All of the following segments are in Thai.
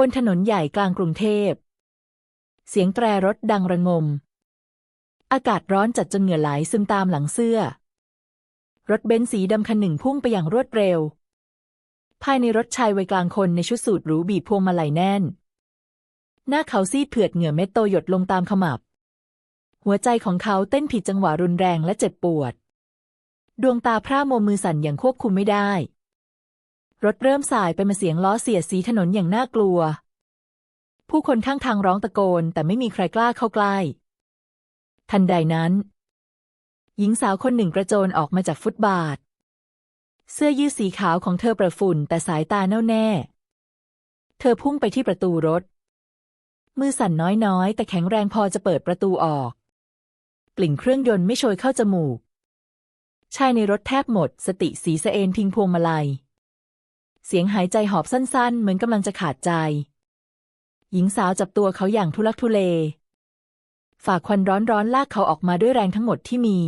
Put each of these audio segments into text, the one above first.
บนถนนใหญ่กลางกรุงเทพ เสียงแตรรถดังระงม อากาศร้อนจัดจนเหงื่อไหลซึมตามหลังเสื้อ รถเบนซ์สีดำคันหนึ่งพุ่งไปอย่างรวดเร็ว ภายในรถชายวัยกลางคนในชุดสูทหรูบีบพวงมาลัยแน่น หน้าเขาซีดเผือดเหงื่อเม็ดโตหยดลงตามขมับ หัวใจของเขาเต้นผิดจังหวะรุนแรงและเจ็บปวด ดวงตาพร่ามัวมือสั่นอย่างควบคุมไม่ได้ รถเริ่มสายไปมาเสียงล้อเสียดสีถนนอย่างน่ากลัว ผู้คนข้างทางร้องตะโกน แต่ไม่มีใครกล้าเข้าใกล้ ทันใดนั้น หญิงสาวคนหนึ่งกระโจนออกมาจากฟุตบาท เสื้อยืดสีขาวของเธอประฝุ่น แต่สายตาแน่วแน่ เธอพุ่งไปที่ประตูรถ มือสั่นน้อยๆ แต่แข็งแรงพอจะเปิดประตูออก กลิ่นเครื่องยนต์ไม่โชยเข้าจมูก ชายในรถแทบหมด สติสีสะเอนพิงพวงมาลัย เสียงหายใจหอบสั้นๆ เหมือนกำลังจะขาดใจ หญิงสาวจับตัวเขาอย่างทุลักทุเล ฝากควันร้อนๆ ลากเขาออกมาด้วยแรงทั้งหมดที่มี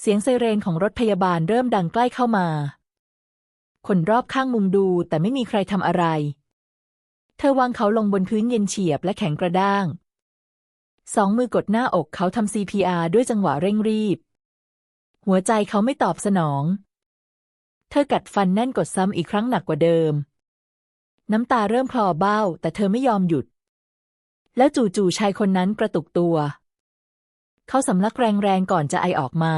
เสียงไซเรนของรถพยาบาลเริ่มดังใกล้เข้ามา คนรอบข้างมุงดูแต่ไม่มีใครทำอะไร เธอวางเขาลงบนพื้นเย็นเฉียบและแข็งกระด้าง สองมือกดหน้าอกเขาทำ CPR ด้วยจังหวะเร่งรีบ หัวใจเขาไม่ตอบสนอง เธอกัดฟันแน่นกดซ้ำอีกครั้งหนักกว่าเดิม น้ำตาเริ่มคลอเบ้า แต่เธอไม่ยอมหยุด แล้วจู่ๆชายคนนั้นกระตุกตัว เขาสำลักแรงๆก่อนจะไอออกมา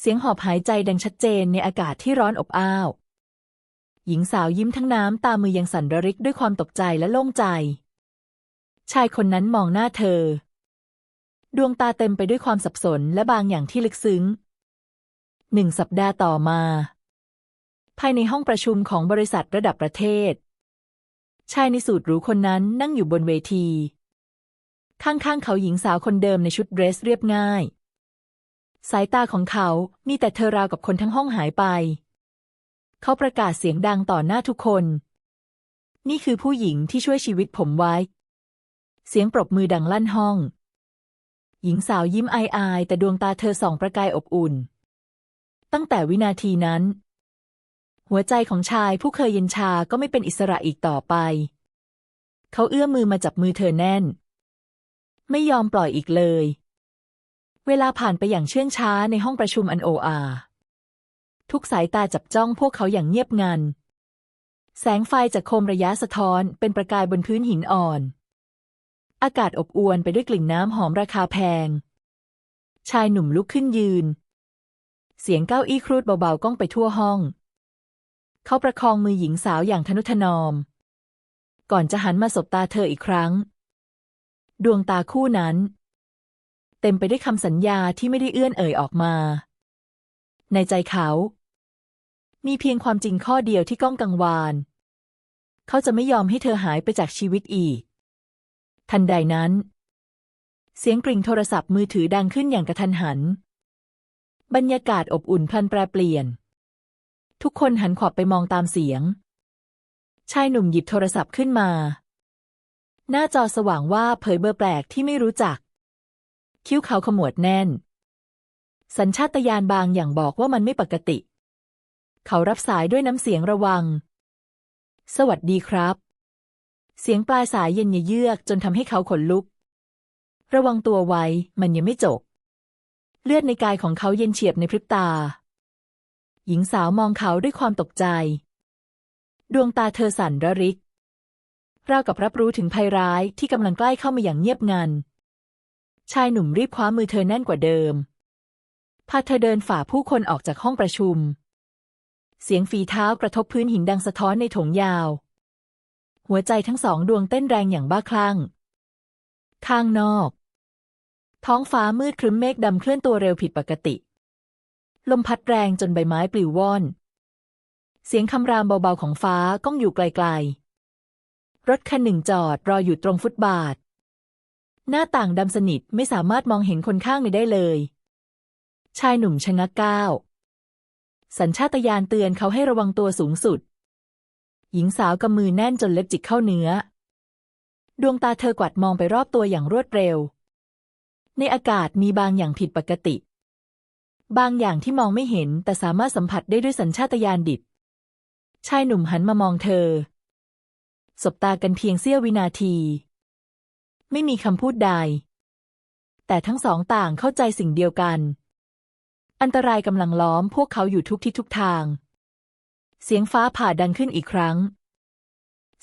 เสียงหอบหายใจดังชัดเจนในอากาศที่ร้อนอบอ้าว หญิงสาวยิ้มทั้งน้ำตามือยังสั่นระริกด้วยความตกใจและโล่งใจ ชายคนนั้นมองหน้าเธอ ดวงตาเต็มไปด้วยความสับสนและบางอย่างที่ลึกซึ้ง หนึ่งสัปดาห์ต่อมา ภายในห้องประชุมของบริษัทระดับประเทศ ชายในสูทหรูคนนั้นนั่งอยู่บนเวที ข้างๆเขาหญิงสาวคนเดิมในชุดเดรสเรียบง่าย สายตาของเขามีแต่เธอราวกับคนทั้งห้องหายไป เขาประกาศเสียงดังต่อหน้าทุกคน นี่คือผู้หญิงที่ช่วยชีวิตผมไว้ เสียงปรบมือดังลั่นห้อง หญิงสาวยิ้มอายๆแต่ดวงตาเธอส่องประกายอบอุ่น ตั้งแต่วินาทีนั้น หัวใจของชายผู้เคยเย็นชาก็ไม่เป็นอิสระอีกต่อไป เขาเอื้อมมือมาจับมือเธอแน่น ไม่ยอมปล่อยอีกเลย เวลาผ่านไปอย่างเชื่องช้าในห้องประชุมอันโออาทุกสายตาจับจ้องพวกเขาอย่างเงียบงัน แสงไฟจากโคมระยะสะท้อนเป็นประกายบนพื้นหินอ่อน อากาศอบอวลไปด้วยกลิ่นน้ำหอมราคาแพง ชายหนุ่มลุกขึ้นยืน เสียงเก้าอี้ครูดเบาๆก้องไปทั่วห้อง เขาประคองมือหญิงสาวอย่างทนุถนอม ก่อนจะหันมาสบตาเธออีกครั้ง ดวงตาคู่นั้น เต็มไปด้วยคำสัญญาที่ไม่ได้เอื้อนเอ่ยออกมา ในใจเขา มีเพียงความจริงข้อเดียวที่ก้องกังวาน เขาจะไม่ยอมให้เธอหายไปจากชีวิตอีก ทันใดนั้น เสียงกริ่งโทรศัพท์มือถือดังขึ้นอย่างกระทันหัน บรรยากาศอบอุ่นพลันแปรเปลี่ยน ทุกคนหันขวับไปมองตามเสียง ชายหนุ่มหยิบโทรศัพท์ขึ้นมา หน้าจอสว่างว่าเผยเบอร์แปลกที่ไม่รู้จัก คิ้วเขาขมวดแน่น สัญชาตญาณบางอย่างบอกว่ามันไม่ปกติ เขารับสายด้วยน้ำเสียงระวัง สวัสดีครับ เสียงปลายสายเย็นเยือกจนทำให้เขาขนลุก ระวังตัวไว้มันยังไม่จบ เลือดในกายของเขาเย็นเฉียบในพริบตา หญิงสาวมองเขาด้วยความตกใจ ดวงตาเธอสั่นระริกราวกับรับรู้ถึงภัยร้ายที่กำลังใกล้เข้ามาอย่างเงียบงัน ชายหนุ่มรีบคว้ามือเธอแน่นกว่าเดิม พาเธอเดินฝ่าผู้คนออกจากห้องประชุม เสียงฝีเท้ากระทบพื้นหินดังสะท้อนในถงยาว หัวใจทั้งสองดวงเต้นแรงอย่างบ้าคลั่ง ข้างนอก ท้องฟ้ามืดครึ้มเมฆดำเคลื่อนตัวเร็วผิดปกติ ลมพัดแรงจนใบไม้ปลิวว่อน เสียงคำรามเบาๆของฟ้าก้องอยู่ไกลๆ รถคันหนึ่งจอดรออยู่ตรงฟุตบาท หน้าต่างดำสนิทไม่สามารถมองเห็นคนข้างในได้เลย ชายหนุ่มชะงักก้าว สัญชาตญาณเตือนเขาให้ระวังตัวสูงสุด หญิงสาวกำมือแน่นจนเล็บจิกเข้าเนื้อ ดวงตาเธอกวัดมองไปรอบตัวอย่างรวดเร็ว ในอากาศมีบางอย่างผิดปกติ บางอย่างที่มองไม่เห็นแต่สามารถสัมผัสได้ด้วยสัญชาตญาณดิบ ชายหนุ่มหันมามองเธอ สบตากันเพียงเสี้ยววินาที ไม่มีคำพูดใด แต่ทั้งสองต่างเข้าใจสิ่งเดียวกัน อันตรายกำลังล้อมพวกเขาอยู่ทุกทิศทุกทาง เสียงฟ้าผ่าดังขึ้นอีกครั้ง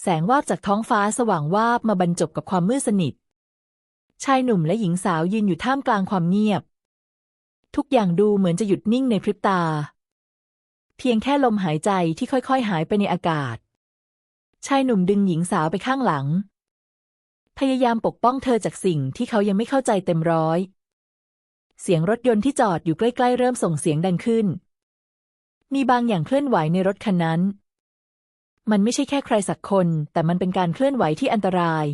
แสงวาบจากท้องฟ้าสว่างวาบมาบรรจบกับความมืดสนิท ชายหนุ่มและหญิงสาวยืนอยู่ท่ามกลางความเงียบ ทุกอย่างดูเหมือนจะหยุดนิ่งในพริบตา เพียงแค่ลมหายใจที่ค่อยๆ หายไปในอากาศ ชายหนุ่มดึงหญิงสาวไปข้างหลัง พยายามปกป้องเธอจากสิ่งที่เขายังไม่เข้าใจเต็มร้อย เสียงรถยนต์ที่จอดอยู่ใกล้ๆ เริ่มส่งเสียงดังขึ้น มีบางอย่างเคลื่อนไหวในรถคันนั้น มันไม่ใช่แค่ใครสักคน แต่มันเป็นการเคลื่อนไหวที่อันตราย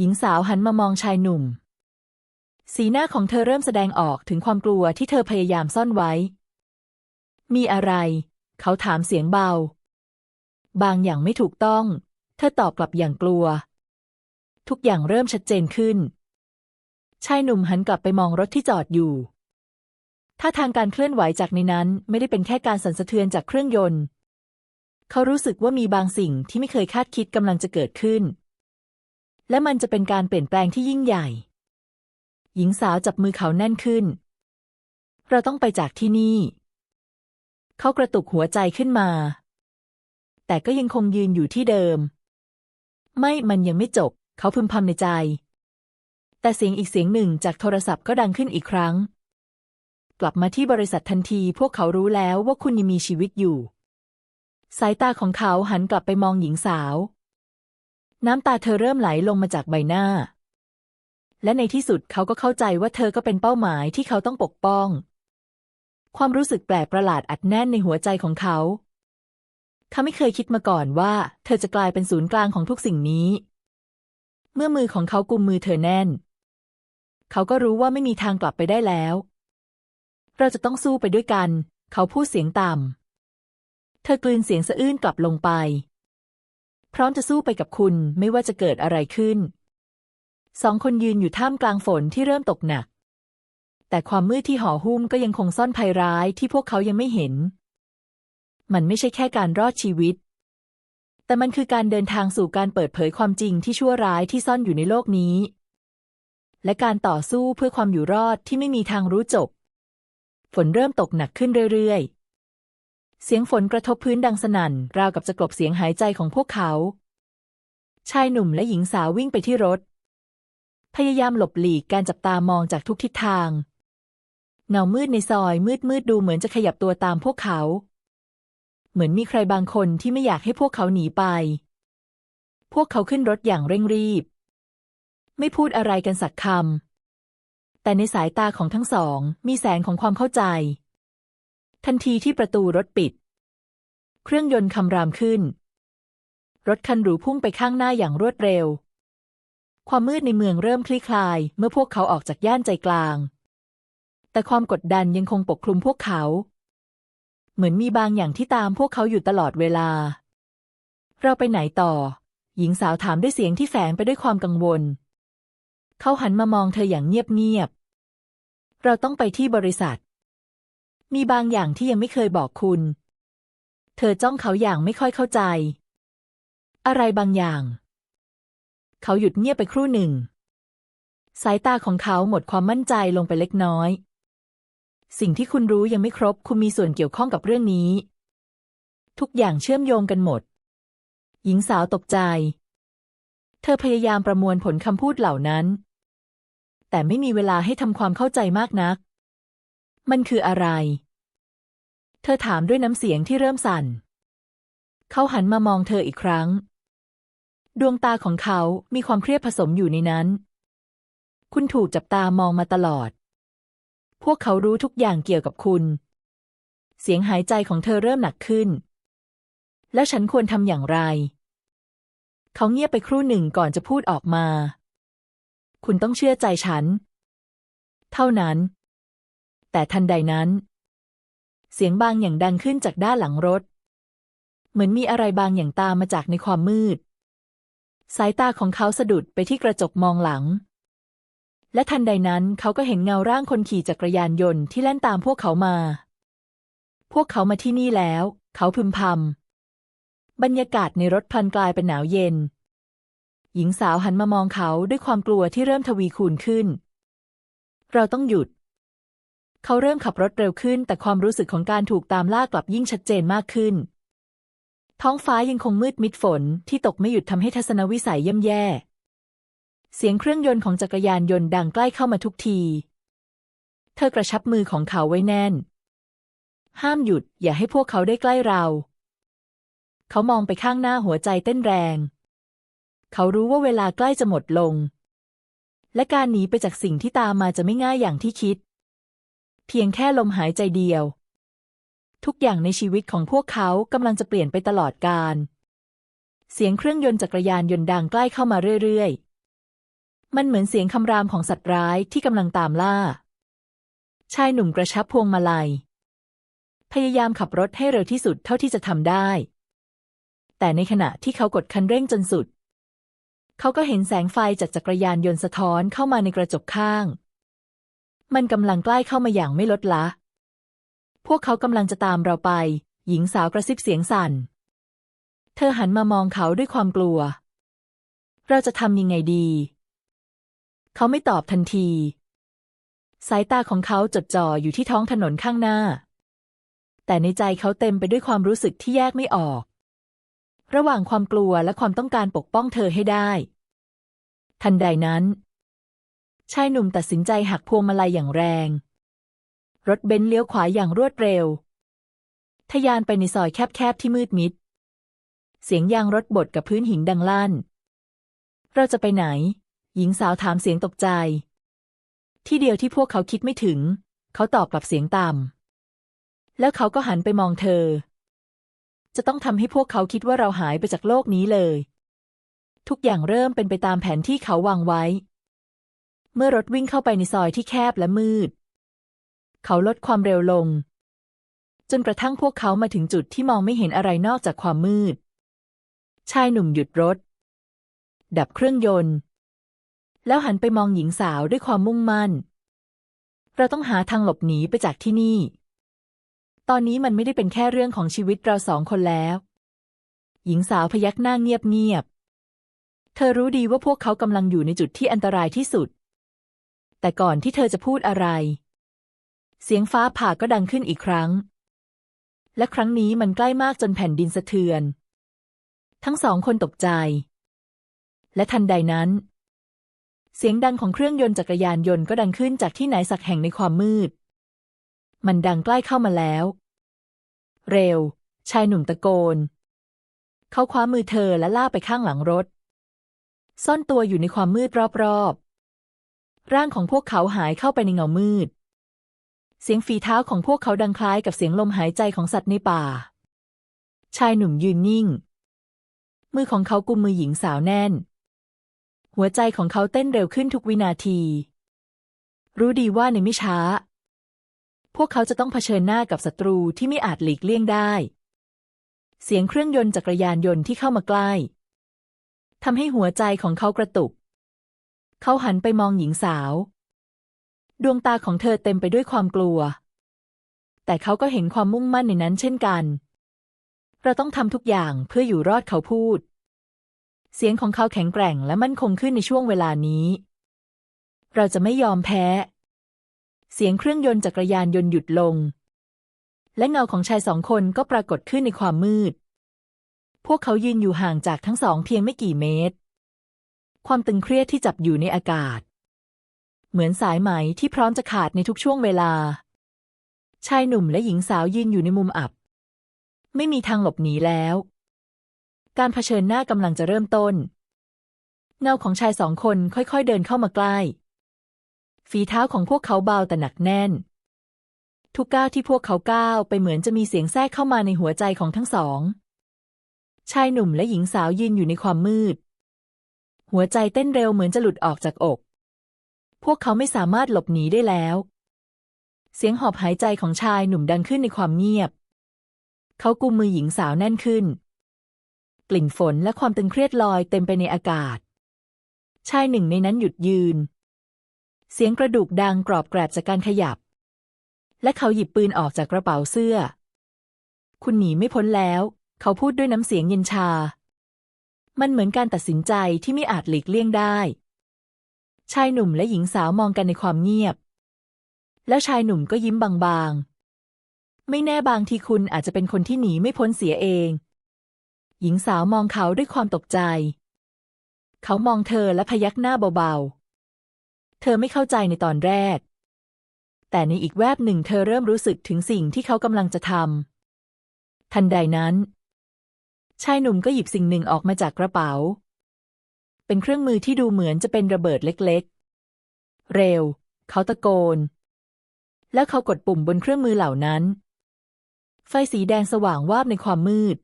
หญิงสาวหันมามองชายหนุ่ม สีหน้าของเธอเริ่มแสดงออกถึงความกลัวที่เธอพยายามซ่อนไว้ มีอะไร เขาถามเสียงเบา บางอย่างไม่ถูกต้อง เธอตอบกลับอย่างกลัว ทุกอย่างเริ่มชัดเจนขึ้น ชายหนุ่มหันกลับไปมองรถที่จอดอยู่ถ้าทางการเคลื่อนไหวจากในนั้นไม่ได้เป็นแค่การสั่นสะเทือนจากเครื่องยนต์ เขารู้สึกว่ามีบางสิ่งที่ไม่เคยคาดคิดกำลังจะเกิดขึ้น และมันจะเป็นการเปลี่ยนแปลงที่ยิ่งใหญ่ หญิงสาวจับมือเขาแน่นขึ้น เราต้องไปจากที่นี่ เขากระตุกหัวใจขึ้นมา แต่ก็ยังคงยืนอยู่ที่เดิม ไม่มันยังไม่จบ เขาพึมพำในใจ แต่เสียงอีกเสียงหนึ่งจากโทรศัพท์ก็ดังขึ้นอีกครั้ง กลับมาที่บริษัททันที พวกเขารู้แล้วว่าคุณยังมีชีวิตอยู่ สายตาของเขาหันกลับไปมองหญิงสาว น้ำตาเธอเริ่มไหลลงมาจากใบหน้า และในที่สุดเขาก็เข้าใจว่าเธอก็เป็นเป้าหมายที่เขาต้องปกป้อง ความรู้สึกแปลกประหลาดอัดแน่นในหัวใจของเขาเขาไม่เคยคิดมาก่อนว่า เธอจะกลายเป็นศูนย์กลางของทุกสิ่งนี้ เมื่อมือของเขากุมมือเธอแน่น เขาก็รู้ว่าไม่มีทางกลับไปได้แล้ว เราจะต้องสู้ไปด้วยกัน เขาพูดเสียงต่ำเธอกลืนเสียงสะอื้นกลับลงไป พร้อมจะสู้ไปกับคุณไม่ว่าจะเกิดอะไรขึ้น สองคนยืนอยู่ท่ามกลางฝนที่เริ่มตกหนัก แต่ความมืดที่ห่อหุ้มก็ยังคงซ่อนภัยร้ายที่พวกเขายังไม่เห็น มันไม่ใช่แค่การรอดชีวิต แต่มันคือการเดินทางสู่การเปิดเผยความจริงที่ชั่วร้ายที่ซ่อนอยู่ในโลกนี้ และการต่อสู้เพื่อความอยู่รอดที่ไม่มีทางรู้จบ ฝนเริ่มตกหนักขึ้นเรื่อยๆ เสียงฝนกระทบพื้นดังสนั่น ราวกับจะกลบเสียงหายใจของพวกเขา ชายหนุ่มและหญิงสาววิ่งไปที่รถ พยายามหลบหลีกการจับตามองจากทุกทิศทาง เงามืดในซอยมืดมืดดูเหมือนจะขยับตัวตามพวกเขา เหมือนมีใครบางคนที่ไม่อยากให้พวกเขาหนีไป พวกเขาขึ้นรถอย่างเร่งรีบ ไม่พูดอะไรกันสักคำแต่ในสายตาของทั้งสองมีแสงของความเข้าใจ ทันทีที่ประตูรถปิด เครื่องยนต์คำรามขึ้น รถคันหรูพุ่งไปข้างหน้าอย่างรวดเร็ว ความมืดในเมืองเริ่มคลี่คลาย เมื่อพวกเขาออกจากย่านใจกลาง แต่ความกดดันยังคงปกคลุมพวกเขา เหมือนมีบางอย่างที่ตามพวกเขาอยู่ตลอดเวลา เราไปไหนต่อ หญิงสาวถามด้วยเสียงที่แฝงไปด้วยความกังวล เขาหันมามองเธออย่างเงียบๆเราต้องไปที่บริษัท มีบางอย่างที่ยังไม่เคยบอกคุณ เธอจ้องเขาอย่างไม่ค่อยเข้าใจ อะไรบางอย่าง เขาหยุดเงียบไปครู่หนึ่ง สายตาของเขาหมดความมั่นใจลงไปเล็กน้อย สิ่งที่คุณรู้ยังไม่ครบ คุณมีส่วนเกี่ยวข้องกับเรื่องนี้ ทุกอย่างเชื่อมโยงกันหมด หญิงสาวตกใจ เธอพยายามประมวลผลคำพูดเหล่านั้น แต่ไม่มีเวลาให้ทำความเข้าใจมากนัก มันคืออะไร เธอถามด้วยน้ำเสียงที่เริ่มสั่น เขาหันมามองเธออีกครั้ง ดวงตาของเขามีความเครียดผสมอยู่ในนั้น คุณถูกจับตามองมาตลอด พวกเขารู้ทุกอย่างเกี่ยวกับคุณ เสียงหายใจของเธอเริ่มหนักขึ้น แล้วฉันควรทำอย่างไร เขาเงียบไปครู่หนึ่งก่อนจะพูดออกมา คุณต้องเชื่อใจฉัน เท่านั้น แต่ทันใดนั้น เสียงบางอย่างดังขึ้นจากด้านหลังรถ เหมือนมีอะไรบางอย่างตามมาจากในความมืด สายตาของเขาสะดุดไปที่กระจกมองหลัง และทันใดนั้นเขาก็เห็นเงาร่างคนขี่จักรยานยนต์ที่แล่นตามพวกเขามา พวกเขามาที่นี่แล้ว เขาพึมพำบรรยากาศในรถพลันกลายเป็นหนาวเย็น หญิงสาวหันมามองเขาด้วยความกลัวที่เริ่มทวีคูณขึ้น เราต้องหยุด เขาเริ่มขับรถเร็วขึ้น แต่ความรู้สึกของการถูกตามล่ากลับยิ่งชัดเจนมากขึ้น ท้องฟ้ายังคงมืดมิดฝนที่ตกไม่หยุดทำให้ทัศนวิสัยย่ำแย่ เสียงเครื่องยนต์ของจักรยานยนต์ดังใกล้เข้ามาทุกที เธอกระชับมือของเขาไว้แน่น ห้ามหยุดอย่าให้พวกเขาได้ใกล้เรา เขามองไปข้างหน้าหัวใจเต้นแรง เขารู้ว่าเวลาใกล้จะหมดลง และการหนีไปจากสิ่งที่ตามมาจะไม่ง่ายอย่างที่คิด เพียงแค่ลมหายใจเดียว ทุกอย่างในชีวิตของพวกเขากำลังจะเปลี่ยนไปตลอดกาลเสียงเครื่องยนต์จักรยานยนต์ดังใกล้เข้ามาเรื่อยๆ มันเหมือนเสียงคำรามของสัตว์ร้ายที่กำลังตามล่า ชายหนุ่มกระชับพวงมาลัย พยายามขับรถให้เร็วที่สุดเท่าที่จะทำได้ แต่ในขณะที่เขากดคันเร่งจนสุด เขาก็เห็นแสงไฟจากจักรยานยนต์สะท้อนเข้ามาในกระจกข้าง มันกำลังใกล้เข้ามาอย่างไม่ลดละ พวกเขากำลังจะตามเราไป หญิงสาวกระซิบเสียงสั่น เธอหันมามองเขาด้วยความกลัว เราจะทำยังไงดี เขาไม่ตอบทันที สายตาของเขาจดจ่ออยู่ที่ท้องถนนข้างหน้า แต่ในใจเขาเต็มไปด้วยความรู้สึกที่แยกไม่ออก ระหว่างความกลัวและความต้องการปกป้องเธอให้ได้ ทันใดนั้น ชายหนุ่มตัดสินใจหักพวงมาลัยอย่างแรง รถเบนซ์เลี้ยวขวาอย่างรวดเร็ว ทะยานไปในซอยแคบๆที่มืดมิด เสียงยางรถบดกับพื้นหินดังลั่น เราจะไปไหน หญิงสาวถามเสียงตกใจ ที่เดียวที่พวกเขาคิดไม่ถึง เขาตอบกลับเสียงต่ำ แล้วเขาก็หันไปมองเธอ จะต้องทำให้พวกเขาคิดว่าเราหายไปจากโลกนี้เลย ทุกอย่างเริ่มเป็นไปตามแผนที่เขาวางไว้ เมื่อรถวิ่งเข้าไปในซอยที่แคบและมืด เขาลดความเร็วลง จนกระทั่งพวกเขามาถึงจุดที่มองไม่เห็นอะไรนอกจากความมืด ชายหนุ่มหยุดรถ ดับเครื่องยนต์ แล้วหันไปมองหญิงสาวด้วยความมุ่งมั่น เราต้องหาทางหลบหนีไปจากที่นี่ ตอนนี้มันไม่ได้เป็นแค่เรื่องของชีวิตเราสองคนแล้ว หญิงสาวพยักหน้าเงียบๆเธอรู้ดีว่าพวกเขากำลังอยู่ในจุดที่อันตรายที่สุด แต่ก่อนที่เธอจะพูดอะไร เสียงฟ้าผ่าก็ดังขึ้นอีกครั้ง และครั้งนี้มันใกล้มากจนแผ่นดินสะเทือน ทั้งสองคนตกใจ และทันใดนั้น เสียงดังของเครื่องยนต์จักรยานยนต์ก็ดังขึ้นจากที่ไหนสักแห่งในความมืด มันดังใกล้เข้ามาแล้ว เร็ว ชายหนุ่มตะโกน เขาคว้ามือเธอและล่าไปข้างหลังรถ ซ่อนตัวอยู่ในความมืดรอบๆ ร่างของพวกเขาหายเข้าไปในเงามืด เสียงฝีเท้าของพวกเขาดังคล้ายกับเสียงลมหายใจของสัตว์ในป่า ชายหนุ่มยืนนิ่ง มือของเขากุมมือหญิงสาวแน่น หัวใจของเขาเต้นเร็วขึ้นทุกวินาที รู้ดีว่าในไม่ช้า พวกเขาจะต้องเผชิญหน้ากับศัตรูที่ไม่อาจหลีกเลี่ยงได้ เสียงเครื่องยนต์จักรยานยนต์ที่เข้ามาใกล้ทำให้หัวใจของเขากระตุก เขาหันไปมองหญิงสาว ดวงตาของเธอเต็มไปด้วยความกลัว แต่เขาก็เห็นความมุ่งมั่นในนั้นเช่นกัน เราต้องทำทุกอย่างเพื่ออยู่รอดเขาพูด เสียงของเขาแข็งแกร่งและมั่นคงขึ้นในช่วงเวลานี้ เราจะไม่ยอมแพ้ เสียงเครื่องยนต์จักรยานยนต์หยุดลง และเงาของชายสองคนก็ปรากฏขึ้นในความมืด พวกเขายืนอยู่ห่างจากทั้งสองเพียงไม่กี่เมตร ความตึงเครียดที่จับอยู่ในอากาศ เหมือนสายไหมที่พร้อมจะขาดในทุกช่วงเวลา ชายหนุ่มและหญิงสาวยืนอยู่ในมุมอับ ไม่มีทางหลบหนีแล้ว การเผชิญหน้ากำลังจะเริ่มต้น เงาของชายสองคนค่อยๆเดินเข้ามาใกล้ ฝีเท้าของพวกเขาเบาแต่หนักแน่น ทุกก้าวที่พวกเขาก้าวไปเหมือนจะมีเสียงแทรกเข้ามาในหัวใจของทั้งสองชายหนุ่มและหญิงสาวยืนอยู่ในความมืด หัวใจเต้นเร็วเหมือนจะหลุดออกจากอก พวกเขาไม่สามารถหลบหนีได้แล้ว เสียงหอบหายใจของชายหนุ่มดังขึ้นในความเงียบ เขากุมมือหญิงสาวแน่นขึ้น กลิ่นฝนและความตึงเครียดลอยเต็มไปในอากาศ ชายหนึ่งในนั้นหยุดยืน เสียงกระดูกดังกรอบแกรบจากการขยับ และเขาหยิบปืนออกจากกระเป๋าเสื้อ คุณหนีไม่พ้นแล้ว เขาพูดด้วยน้ำเสียงเย็นชา มันเหมือนการตัดสินใจที่ไม่อาจหลีกเลี่ยงได้ ชายหนุ่มและหญิงสาวมองกันในความเงียบ แล้วชายหนุ่มก็ยิ้มบางๆ ไม่แน่บางทีคุณอาจจะเป็นคนที่หนีไม่พ้นเสียเอง หญิงสาวมองเขาด้วยความตกใจ เขามองเธอและพยักหน้าเบาๆ เธอไม่เข้าใจในตอนแรก แต่ในอีกแวบหนึ่งเธอเริ่มรู้สึกถึงสิ่งที่เขากำลังจะทำทันใดนั้น ชายหนุ่มก็หยิบสิ่งหนึ่งออกมาจากกระเป๋า เป็นเครื่องมือที่ดูเหมือนจะเป็นระเบิดเล็กๆ เร็ว เขาตะโกน แล้วเขากดปุ่มบนเครื่องมือเหล่านั้น ไฟสีแดงสว่างวาบในความมืด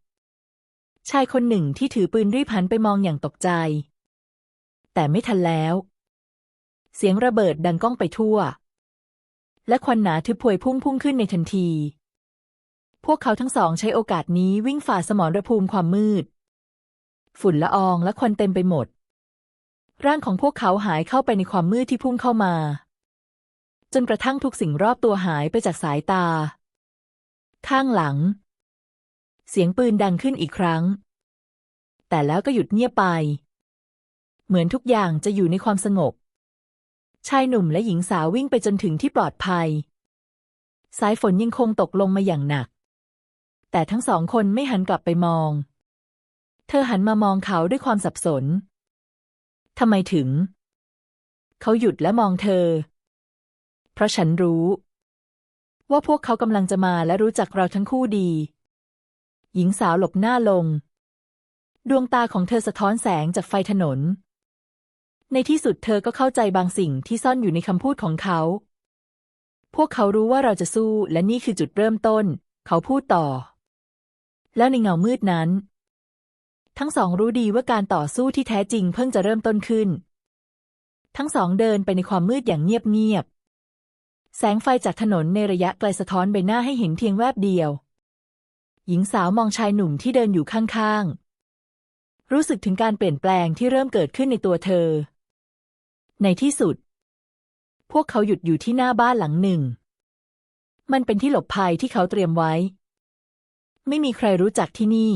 ชายคนหนึ่งที่ถือปืนรีบหันไปมองอย่างตกใจ แต่ไม่ทันแล้ว เสียงระเบิดดังก้องไปทั่ว และควันหนาทึบพวยพุ่งพุ่งขึ้นในทันที พวกเขาทั้งสองใช้โอกาสนี้วิ่งฝ่าสมรภูมิความมืด ฝุ่นละอองและควันเต็มไปหมด ร่างของพวกเขาหายเข้าไปในความมืดที่พุ่งเข้ามา จนกระทั่งทุกสิ่งรอบตัวหายไปจากสายตา ข้างหลัง เสียงปืนดังขึ้นอีกครั้ง แต่แล้วก็หยุดเงียบไป เหมือนทุกอย่างจะอยู่ในความสงบ ชายหนุ่มและหญิงสาววิ่งไปจนถึงที่ปลอดภัย สายฝนยังคงตกลงมาอย่างหนัก แต่ทั้งสองคนไม่หันกลับไปมอง เธอหันมามองเขาด้วยความสับสน ทำไมถึง เขาหยุดและมองเธอ เพราะฉันรู้ ว่าพวกเขากำลังจะมาและรู้จักเราทั้งคู่ดี หญิงสาวหลบหน้าลง ดวงตาของเธอสะท้อนแสงจากไฟถนน ในที่สุดเธอก็เข้าใจบางสิ่งที่ซ่อนอยู่ในคำพูดของเขา พวกเขารู้ว่าเราจะสู้และนี่คือจุดเริ่มต้น เขาพูดต่อ แล้วในเงามืดนั้น ทั้งสองรู้ดีว่าการต่อสู้ที่แท้จริงเพิ่งจะเริ่มต้นขึ้น ทั้งสองเดินไปในความมืดอย่างเงียบๆ แสงไฟจากถนนในระยะไกลสะท้อนใบหน้าให้เห็นเพียงแวบเดียว หญิงสาวมองชายหนุ่มที่เดินอยู่ข้างๆ รู้สึกถึงการเปลี่ยนแปลงที่เริ่มเกิดขึ้นในตัวเธอ ในที่สุด พวกเขาหยุดอยู่ที่หน้าบ้านหลังหนึ่งมันเป็นที่หลบภัยที่เขาเตรียมไว้ ไม่มีใครรู้จักที่นี่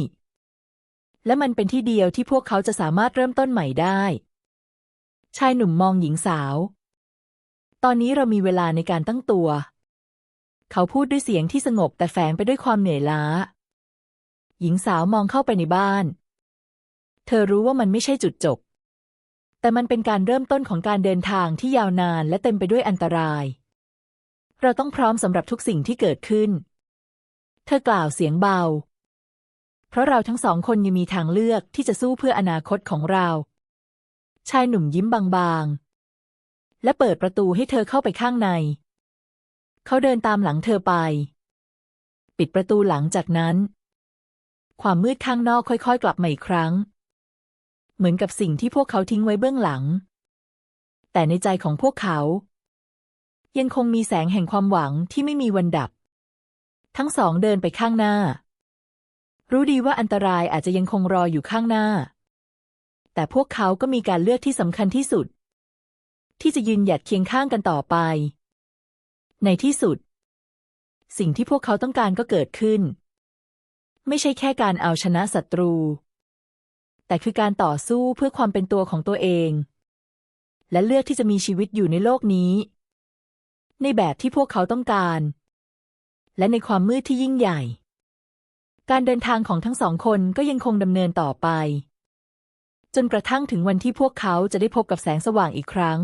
และมันเป็นที่เดียวที่พวกเขาจะสามารถเริ่มต้นใหม่ได้ ชายหนุ่มมองหญิงสาว ตอนนี้เรามีเวลาในการตั้งตัว เขาพูดด้วยเสียงที่สงบแต่แฝงไปด้วยความเหนื่อยล้า หญิงสาวมองเข้าไปในบ้าน เธอรู้ว่ามันไม่ใช่จุดจบ แต่มันเป็นการเริ่มต้นของการเดินทางที่ยาวนานและเต็มไปด้วยอันตราย เราต้องพร้อมสำหรับทุกสิ่งที่เกิดขึ้น เธอกล่าวเสียงเบา เพราะเราทั้งสองคนยังมีทางเลือกที่จะสู้เพื่ออนาคตของเรา ชายหนุ่มยิ้มบางๆ และเปิดประตูให้เธอเข้าไปข้างใน เขาเดินตามหลังเธอไป ปิดประตูหลังจากนั้น ความมืดข้างนอกค่อย ๆ กลับมาอีกครั้ง เหมือนกับสิ่งที่พวกเขาทิ้งไว้เบื้องหลัง แต่ในใจของพวกเขา ยังคงมีแสงแห่งความหวังที่ไม่มีวันดับ ทั้งสองเดินไปข้างหน้า รู้ดีว่าอันตรายอาจจะยังคงรออยู่ข้างหน้า แต่พวกเขาก็มีการเลือกที่สำคัญที่สุด ที่จะยืนหยัดเคียงข้างกันต่อไป ในที่สุด สิ่งที่พวกเขาต้องการก็เกิดขึ้น ไม่ใช่แค่การเอาชนะศัตรู แต่คือการต่อสู้เพื่อความเป็นตัวของตัวเอง และเลือกที่จะมีชีวิตอยู่ในโลกนี้ ในแบบที่พวกเขาต้องการ และในความมืดที่ยิ่งใหญ่ การเดินทางของทั้งสองคนก็ยังคงดำเนินต่อไป จนกระทั่งถึงวันที่พวกเขาจะได้พบกับแสงสว่างอีกครั้ง